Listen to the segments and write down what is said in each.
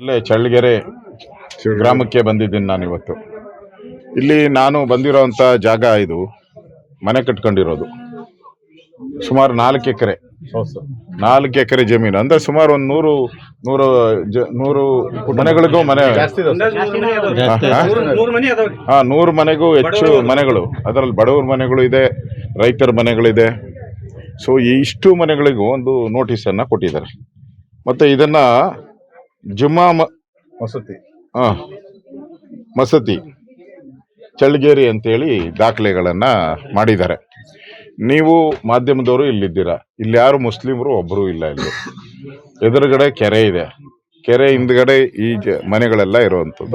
ಇಲ್ಲೇ ಚಳ್ಳಗೆರೆ ಗ್ರಾಮಕ್ಕೆ ಬಂದಿದ್ದೀನಿ ನಾನು ಇವತ್ತು. ಇಲ್ಲಿ ನಾನು ಬಂದಿರೋಂಥ ಜಾಗ ಇದು ಮನೆ ಕಟ್ಕೊಂಡಿರೋದು. ಸುಮಾರು ನಾಲ್ಕು ಎಕರೆ. ನಾಲ್ಕು ಎಕರೆ ಜಮೀನು. ಅಂದ್ರೆ ಸುಮಾರು ಒಂದು ನೂರು ನೂರು ಜ- ನೂರು ಮನೆಗಳಿಗೂ ಮನೆ. ಹಾ? ಹಾ? ನೂರು ಮನೆಗೂ ಹೆಚ್ಚು ಮನೆಗಳು. ಅದರಲ್ಲಿ ಬಡವರ ಮನೆಗಳು ಇದೆ ರೈತರ ಮನೆಗಳಿದೆ. ಸೊ ಈ ಇಷ್ಟು ಮನೆಗಳಿಗೂ ಒಂದು ನೋಟಿಸ್ ಅನ್ನ ಕೊಟ್ಟಿದ್ದಾರೆ. ಮತ್ತೆ ಇದನ್ನ ಜುಮ್ಮಾ ಮಸತಿ. ಹಾ ಮಸತಿ. ಚಳ್ಳಗೇರಿ ಅಂತೇಳಿ ದಾಖಲೆಗಳನ್ನ ಮಾಡಿದ್ದಾರೆ. ನೀವು ಮಾಧ್ಯಮದವರು ಇಲ್ಲಿದ್ದೀರಾ? ಇಲ್ಲಿ ಯಾರು ಮುಸ್ಲಿಮರು ಒಬ್ಬರು ಇಲ್ಲ ಇಲ್ಲಿ. ಎದುರುಗಡೆ ಕೆರೆ ಇದೆ. ಕೆರೆ ಹಿಂದ್ಗಡೆ ಈ ಜ- ಮನೆಗಳೆಲ್ಲ ಇರುವಂಥದ್ದು.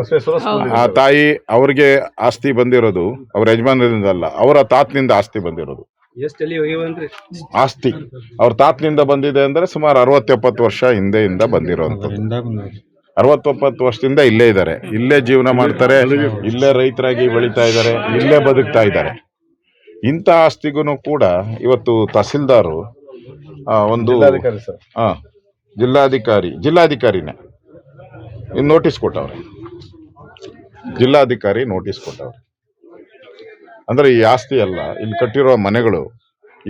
ಆ ತಾಯಿ ಅವ್ರಿಗೆ ಆಸ್ತಿ ಬಂದಿರೋದು ಅವ್ರ ಯಜಮಾನರಿಂದಲ್ಲ ಅವರ ತಾತನಿಂದ ಆಸ್ತಿ ಬಂದಿರೋದು. ಆಸ್ತಿ. ಅವ್ರ ತಾತನಿಂದ ಬಂದಿದೆ ಅಂದ್ರೆ ಸುಮಾರು ಅರವತ್ತೆಪ್ಪತ್ತು ವರ್ಷ ಹಿಂದೆಯಿಂದ ಬಂದಿರೋಂಥದ್ದು. ಅರವತ್ತೊಪ್ಪತ್ತು ವರ್ಷದಿಂದ ಇಲ್ಲೇ ಇದ್ದಾರೆ. ಇಲ್ಲೇ ಜೀವನ ಮಾಡ್ತಾರೆ. ಇಲ್ಲೇ ರೈತರಾಗಿ ಬೆಳೀತಾ ಇದ್ದಾರೆ. ಇಲ್ಲೇ ಬದುಕ್ತಾ ಇದ್ದಾರೆ. ಇಂಥ ಆಸ್ತಿಗೂ ಕೂಡ ಇವತ್ತು ತಹಸೀಲ್ದಾರು ಒಂದು ಜಿಲ್ಲಾಧಿಕಾರಿ ಸರ್. ಆ, ಜಿಲ್ಲಾಧಿಕಾರಿ ಜಿಲ್ಲಾಧಿಕಾರಿನೇ. ನೋಟಿಸ್ ಕೊಟ್ಟವ್ರೆ. ಜಿಲ್ಲಾಧಿಕಾರಿ ನೋಟಿಸ್ ಕೊಟ್ಟವ್ರೆ. ಅಂದ್ರೆ ಈ ಆಸ್ತಿ ಎಲ್ಲ, ಇಲ್ಲಿ ಕಟ್ಟಿರೋ ಮನೆಗಳು,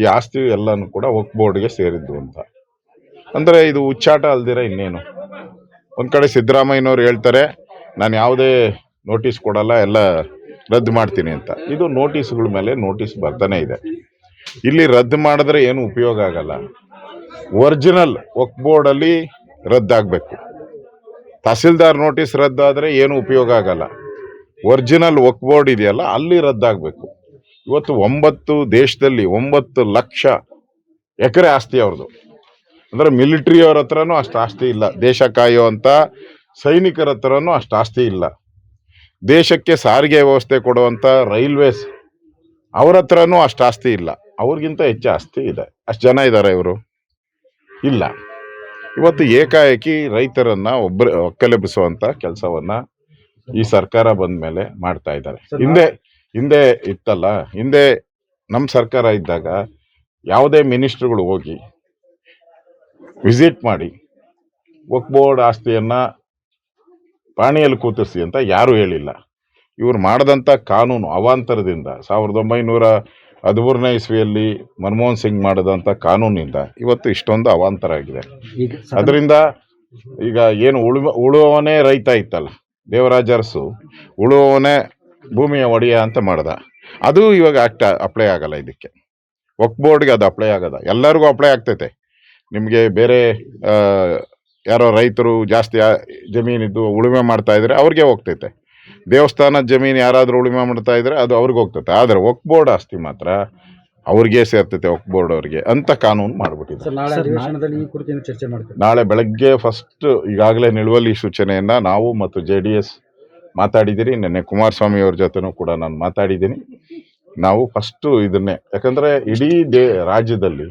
ಈ ಆಸ್ತಿ ಎಲ್ಲಾನು ಕೂಡ ವಕ್ ಬೋರ್ಡ್ಗೆ ಸೇರಿದ್ದು ಅಂತ. ಅಂದ್ರೆ ಇದು ಉಚ್ಚಾಟ ಅಲ್ದಿರ ಇನ್ನೇನು. ಒಂದ್ ಕಡೆ ಸಿದ್ದರಾಮಯ್ಯನವ್ರು ಹೇಳ್ತಾರೆ, ನಾನು ಯಾವುದೇ ನೋಟಿಸ್ ಕೊಡಲ್ಲ, ಎಲ್ಲ ರದ್ದು ಮಾಡ್ತೀನಿ ಅಂತ. ಇದು ನೋಟಿಸ್ಗಳ ಮೇಲೆ ನೋಟಿಸ್ ಬರ್ತಾನೆ ಇದೆ. ಇಲ್ಲಿ ರದ್ದು ಮಾಡಿದ್ರೆ ಏನು ಉಪಯೋಗ ಆಗಲ್ಲ. ಒರಿಜಿನಲ್ ವಕ್ ಬೋರ್ಡ್ ಅಲ್ಲಿ ರದ್ದಾಗಬೇಕು. ತಹಸೀಲ್ದಾರ್ ನೋಟಿಸ್ ರದ್ದಾದರೆ ಏನು ಉಪಯೋಗ ಆಗಲ್ಲ. ಒರಿಜಿನಲ್ ವಕ್ ಬೋರ್ಡ್ ಇದೆಯಲ್ಲ, ಅಲ್ಲಿ ರದ್ದಾಗಬೇಕು. ಇವತ್ತು ಒಂಬತ್ತು ದೇಶದಲ್ಲಿ ಒಂಬತ್ತು ಲಕ್ಷ ಎಕರೆ ಆಸ್ತಿ ಅವ್ರದ್ದು ಅಂದರೆ ಮಿಲಿಟ್ರಿಯವ್ರ ಹತ್ರನೂ ಅಷ್ಟು ಆಸ್ತಿ ಇಲ್ಲ. ದೇಶ ಕಾಯುವಂಥ ಸೈನಿಕರ ಹತ್ರನೂ ಅಷ್ಟು ಆಸ್ತಿ ಇಲ್ಲ. ದೇಶಕ್ಕೆ ಸಾರಿಗೆ ವ್ಯವಸ್ಥೆ ಕೊಡುವಂಥ ರೈಲ್ವೇಸ್ ಅವ್ರ ಹತ್ರನೂ ಅಷ್ಟು ಆಸ್ತಿ ಇಲ್ಲ. ಅವ್ರಿಗಿಂತ ಹೆಚ್ಚು ಆಸ್ತಿ ಇದೆ. ಅಷ್ಟು ಜನ ಇದ್ದಾರೆ ಇವರು. ಇಲ್ಲ. ಇವತ್ತು ಏಕಾಏಕಿ ರೈತರನ್ನು ಒಬ್ಬರು ಒಕ್ಕಲೆಬ್ಬಿಸುವಂಥ ಕೆಲಸವನ್ನ ಈ ಸರ್ಕಾರ ಬಂದ ಮೇಲೆ ಮಾಡ್ತಾ ಇದ್ದಾರೆ. ಹಿಂದೆ ಹಿಂದೆ ಇತ್ತಲ್ಲ ಹಿಂದೆ ನಮ್ಮ ಸರ್ಕಾರ ಇದ್ದಾಗ ಯಾವುದೇ ಮಿನಿಸ್ಟ್ರುಗಳು ಹೋಗಿ ವಿಸಿಟ್ ಮಾಡಿ ವಕ್ ಬೋರ್ಡ್ ಆಸ್ತಿಯನ್ನ ಪಾಣಿಯಲ್ಲಿ ಕೂತಿಸಿ ಅಂತ ಯಾರು ಹೇಳಿಲ್ಲ. ಇವ್ರು ಮಾಡಿದಂಥ ಕಾನೂನು ಅವಾಂತರದಿಂದ ಸಾವಿರದ ಒಂಬೈನೂರ ಹದಿಮೂರನೇ ಇಸ್ವಿಯಲ್ಲಿ ಮನಮೋಹನ್ ಸಿಂಗ್ ಮಾಡಿದಂಥ ಕಾನೂನಿಂದ ಇವತ್ತು ಇಷ್ಟೊಂದು ಅವಾಂತರ ಆಗಿದೆ. ಅದರಿಂದ ಈಗ ಏನು ಉಳುವ ಉಳುವವನೇ ರೈತ ಇತ್ತಲ್ಲ. ದೇವರಾಜ ಅರಸು ಉಳುವವನೇ ಭೂಮಿಯ ಒಡೆಯ ಅಂತ ಮಾಡ್ದ. ಅದು ಇವಾಗ ಆಕ್ಟ್ ಅಪ್ಲೈ ಆಗಲ್ಲ ಇದಕ್ಕೆ. ವಕ್ ಬೋರ್ಡ್ಗೆ ಅದು ಅಪ್ಲೈ ಆಗದ. ಎಲ್ಲರಿಗೂ ಅಪ್ಲೈ ಆಗ್ತೈತೆ. ನಿಮಗೆ ಬೇರೆ ಯಾರೋ ರೈತರು ಜಾಸ್ತಿ ಜಮೀನಿದ್ದು ಉಳುಮೆ ಮಾಡ್ತಾ ಇದ್ರೆ ಅವ್ರಿಗೆ ಹೋಗ್ತೈತೆ. ದೇವಸ್ಥಾನದ ಜಮೀನು ಯಾರಾದರೂ ಉಳುಮೆ ಮಾಡ್ತಾ ಇದ್ರೆ ಅದು ಅವ್ರಿಗೆ ಹೋಗ್ತೈತೆ. ಆದರೆ ವಕ್ ಬೋರ್ಡ್ ಆಸ್ತಿ ಮಾತ್ರ ಅವ್ರಿಗೆ ಸೇರ್ತೈತೆ ವಕ್ ಬೋರ್ಡ್ ಅವ್ರಿಗೆ ಅಂತ ಕಾನೂನು ಮಾಡ್ಬಿಟ್ಟಿದೆ ನಾಳೆ ಅಧಿವೇಶನದಲ್ಲಿ ಈ ಕುರಿತು ಚರ್ಚೆ ಮಾಡ್ತೀವಿ ನಾಳೆ ಬೆಳಗ್ಗೆ ಫಸ್ಟ್ ಈಗಾಗಲೇ ನಿಲುವಲ್ಲಿ ಸೂಚನೆಯನ್ನ ನಾವು ಮತ್ತು ಜೆ ಡಿ ಎಸ್ ಮಾತಾಡಿದ್ದೀರಿ ನಿನ್ನೆ ಕುಮಾರಸ್ವಾಮಿ ಅವ್ರ ಜೊತೆನೂ ಕೂಡ ನಾನು ಮಾತಾಡಿದ್ದೀನಿ ನಾವು ಫಸ್ಟ್ ಇದನ್ನೇ ಯಾಕಂದ್ರೆ ಇಡೀ ದೇ ರಾಜ್ಯದಲ್ಲಿ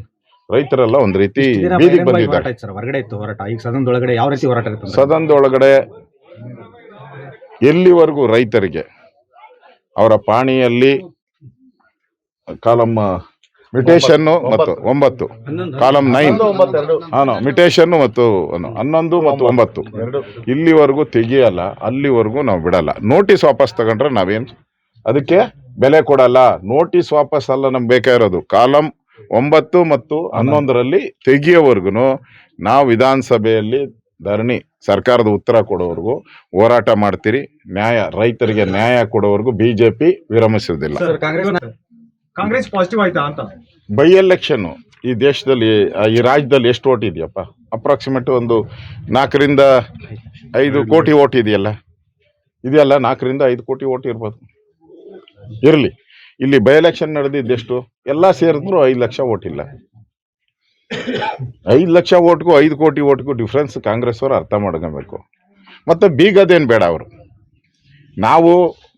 ರೈತರೆಲ್ಲ ಒಂದ್ ರೀತಿ ಬೀದಿಗೆ ಬಂದಿದ್ದಾರೆ. ಸರ್ ಹೊರಗಡೆ ಇತ್ತು ಹೋರಾಟ. ಈಗ ಸದನದೊಳಗಡೆ ಯಾವ ರೀತಿ ಹೋರಾಟ ಇರುತ್ತೆ ಸದನದೊಳಗಡೆ ಎಲ್ಲಿವರೆಗೂ ರೈತರಿಗೆ ಅವರ ಪಾಣಿಯಲ್ಲಿ ಕಾಲಮ್ ಮಿಟೇಷನ್ ಮತ್ತು ಒಂಬತ್ತು. Column nine. ಹಾಂ ಮಿಟೇಷನ್ ಮತ್ತು ಹನ್ನೊಂದು ಮತ್ತು ಒಂಬತ್ತು. ಇಲ್ಲಿವರೆಗೂ ತೆಗಿಯಲ್ಲ ಅಲ್ಲಿವರೆಗೂ ನಾವು ಬಿಡಲ್ಲ. ನೋಟಿಸ್ ವಾಪಸ್ ತಗೊಂಡ್ರೆ ನಾವೇನು? ಅದಕ್ಕೆ ಬೆಲೆ ಕೊಡಲ್ಲ. ನೋಟಿಸ್ ವಾಪಸ್ ಅಲ್ಲ ನಮ್ಗೆ ಬೇಕಾಗಿರೋದು ಕಾಲಂ ಒಂಬತ್ತು ಮತ್ತು ಹನ್ನೊಂದರಲ್ಲಿ ತೆಗಿಯೋವರೆಗೂ ನಾವು ವಿಧಾನಸಭೆಯಲ್ಲಿ ಧರಣಿ ಸರ್ಕಾರದ ಉತ್ತರ ಕೊಡೋವರೆಗೂ ಹೋರಾಟ ಮಾಡ್ತೀರಿ. ನ್ಯಾಯ ರೈತರಿಗೆ ನ್ಯಾಯ ಕೊಡೋವರೆಗೂ ಬಿಜೆಪಿ ವಿರಮಿಸುವುದಿಲ್ಲ. ಸರ್ ಕಾಂಗ್ರೆಸ್ ಪಾಸಿಟಿವ್ ಆಯ್ತಾ ಅಂತ? ಬೈ ಎಲೆಕ್ಷನ್ ಈ ದೇಶದಲ್ಲಿ ಈ ರಾಜ್ಯದಲ್ಲಿ ಎಷ್ಟು ಓಟ್ ಇದೆಯಪ್ಪ? ಅಪ್ರಾಕ್ಸಿಮೇಟ್ ಒಂದು ನಾಲ್ಕರಿಂದ ಐದು ಕೋಟಿ ಓಟ್ ಇದೆಯಲ್ಲ? ಇದೆಯಲ್ಲ ನಾಲ್ಕರಿಂದ ಐದು ಕೋಟಿ ಓಟ್ ಇರ್ಬೋದು. ಇರಲಿ. ಇಲ್ಲಿ ಬೈ ಎಲೆಕ್ಷನ್ ನಡೆದಿದ್ದೆಷ್ಟು ಎಲ್ಲ ಸೇರಿದ್ರು ಐದು ಲಕ್ಷ ಓಟ್ ಇಲ್ಲ. ಐದು ಲಕ್ಷ ಓಟ್ಗೂ ಐದು ಕೋಟಿ ಓಟ್ಗೂ ಡಿಫ್ರೆನ್ಸ್ ಕಾಂಗ್ರೆಸ್ ಅವರು ಅರ್ಥ ಮಾಡ್ಕೊಬೇಕು. ಮತ್ತು ಬೀಗದೇನು ಬೇಡ ಅವರು. ನಾವು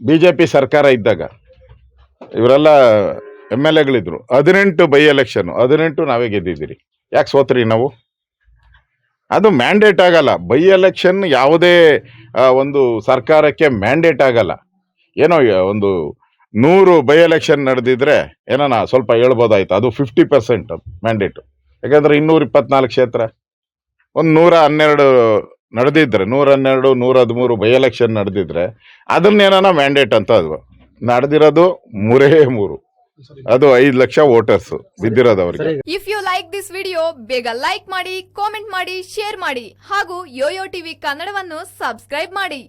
ಬಿ ಜೆ ಪಿ ಸರ್ಕಾರ ಇದ್ದಾಗ ಇವರೆಲ್ಲ ಎಂ ಎಲ್ ಎಗಳಿದ್ರು. ಹದಿನೆಂಟು ಬೈ ಎಲೆಕ್ಷನ್ ಹದಿನೆಂಟು ನಾವೇ ಗೆದ್ದಿದ್ದೀರಿ. ಯಾಕೆ ಸೋತ್ರಿ ನಾವು? ಅದು ಮ್ಯಾಂಡೇಟ್ ಆಗಲ್ಲ. ಬೈ ಎಲೆಕ್ಷನ್ ಯಾವುದೇ ಒಂದು ಸರ್ಕಾರಕ್ಕೆ ಮ್ಯಾಂಡೇಟ್ ಆಗಲ್ಲ. ಏನೋ ಒಂದು ನೂರು ಬೈ ಎಲೆಕ್ಷನ್ ನಡೆದಿದ್ರೆ ಏನೋ ಸ್ವಲ್ಪ ಹೇಳ್ಬೋದಾಯ್ತು. ಅದು ಫಿಫ್ಟಿ ಪರ್ಸೆಂಟ್ ಮ್ಯಾಂಡೇಟು ಯಾಕಂದ್ರೆ ಇನ್ನೂರ ಇಪ್ಪತ್ನಾಲ್ಕು ಕ್ಷೇತ್ರ. ಒಂದು ನೂರ ಹನ್ನೆರಡು ನಡೆದಿದ್ರೆ, ನೂರ ಹನ್ನೆರಡು, ನೂರ ಹದಿಮೂರು ಬೈ ಎಲೆಕ್ಷನ್ ನಡೆದಿದ್ರೆ ಅದನ್ನೇನ ಮ್ಯಾಂಡೇಟ್ ಅಂತ ಅದು. ನಡೆದಿರೋದು ಮೂರೇ ಮೂರು. ಅದು ಐದು ಲಕ್ಷ ವೋಟರ್ಸ್ ಬಿದ್ದಿರೋದು ಅವ್ರಿಗೆ if you like this video ಬೇಗ ಲೈಕ್ ಮಾಡಿ ಕಾಮೆಂಟ್ ಮಾಡಿ ಶೇರ್ ಮಾಡಿ ಹಾಗೂ ಯೋಯೋ ಟಿವಿ ಕನ್ನಡವನ್ನು ಸಬ್ಸ್ಕ್ರೈಬ್ ಮಾಡಿ.